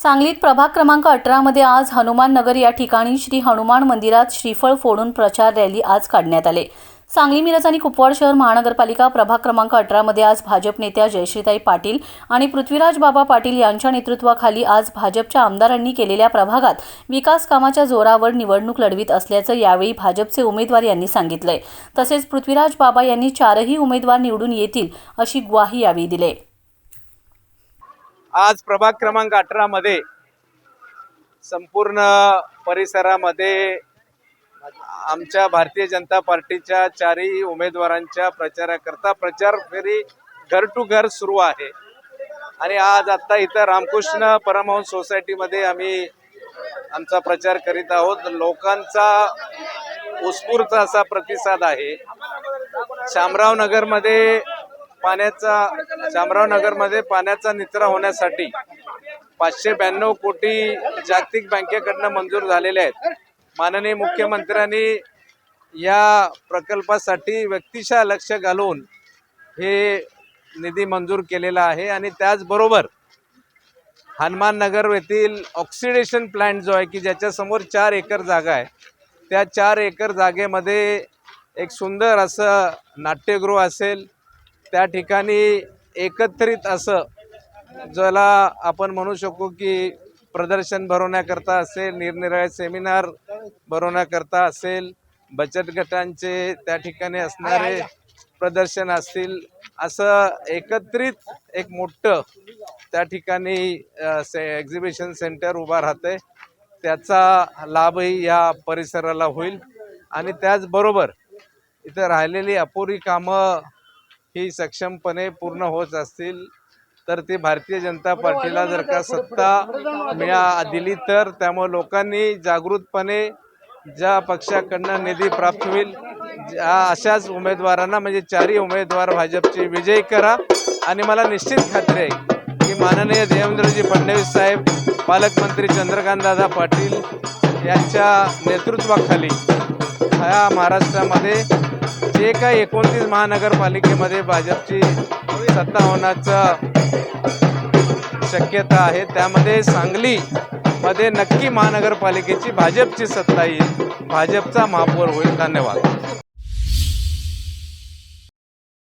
सांगलीत प्रभाग क्रमांक अठरामध्ये आज हनुमान नगर या ठिकाणी श्री हनुमान मंदिरात श्रीफळ फोडून प्रचार रॅली आज काढण्यात आले. सांगली मिरज आणि कुपवाड शहर महानगरपालिका प्रभाग क्रमांक अठरामध्ये आज भाजप नेत्या जयश्रीताई पाटील आणि पृथ्वीराज बाबा पाटील यांच्या नेतृत्वाखाली आज भाजपच्या आमदारांनी केलेल्या प्रभागात विकास कामाच्या जोरावर निवडणूक लढवित असल्याचं यावेळी भाजपचे उमेदवार यांनी सांगितलंय. तसेच पृथ्वीराज बाबा यांनी चारही उमेदवार निवडून येतील अशी ग्वाही यावेळी दिली. आज प्रभाग क्रमांक अठरा मध्ये संपूर्ण परिसरामध्ये आमच्या भारतीय जनता पार्टीच्या चारही उमेदवारांच्या प्रचाराकरता प्रचार फेरी घर टू घर सुरू आहे. आणि आज आत्ता इथं रामकृष्ण परमहंस सोसायटीमध्ये आम्ही आमचा प्रचार करीत आहोत. लोकांचा उत्स्फूर्त असा प्रतिसाद आहे. शामराव नगरमध्ये पाण्याचा शामराव नगरमध्ये पाण्याचा निचरा होण्यासाठी पाचशे ब्याण्णव कोटी जागतिक बँकेकडनं मंजूर झालेले आहेत. माननीय मुख्यमंत्र्यांनी या प्रकल्पासाठी व्यक्तिशः लक्ष घालून हे निधी मंजूर केलेला आहे आणि त्याचबरोबर हनुमान नगर येथील ऑक्सिडेशन प्लांट जो आहे की ज्याच्यासमोर चार एकर जागा आहे त्या चार एकर जागेमध्ये एक सुंदर असं नाट्यगृह असेल. त्या ठिकाणी एकत्रित असं ज्याला आपण म्हणू शकू की प्रदर्शन भरवण्याकरता असेल निरनिराळे सेमिनार भरवण्याकरता असेल बचत गटांचे त्या ठिकाणी असणारे प्रदर्शन असतील असं एकत्रित एक मोठं त्या ठिकाणी से एक्झिबिशन सेंटर उभा राहतंय. त्याचा लाभही या परिसराला होईल. आणि त्याचबरोबर इथं राहिलेली अपुरी कामं ही सक्षमपणे पूर्ण होत असतील तर ती भारतीय जनता पार्टीला जर का सत्ता मिळा दिली तर त्यामुळे लोकांनी जागृतपणे ज्या पक्षाकडनं निधी प्राप्त होईल ज्या अशाच उमेदवारांना म्हणजे चारही उमेदवार भाजपचे विजयी करा. आणि मला निश्चित खात्री आहे की माननीय देवेंद्रजी फडणवीस साहेब पालकमंत्री चंद्रकांतदादा पाटील यांच्या नेतृत्वाखाली ह्या महाराष्ट्रामध्ये जे काही एकोणतीस महानगरपालिकेमध्ये भाजपची सत्ता होण्याचं शक्यता आहे त्यामध्ये सांगली मध्ये नक्की महानगरपालिकेची भाजपची सत्ता येईल. भाजपचा महापौर होईल. धन्यवाद.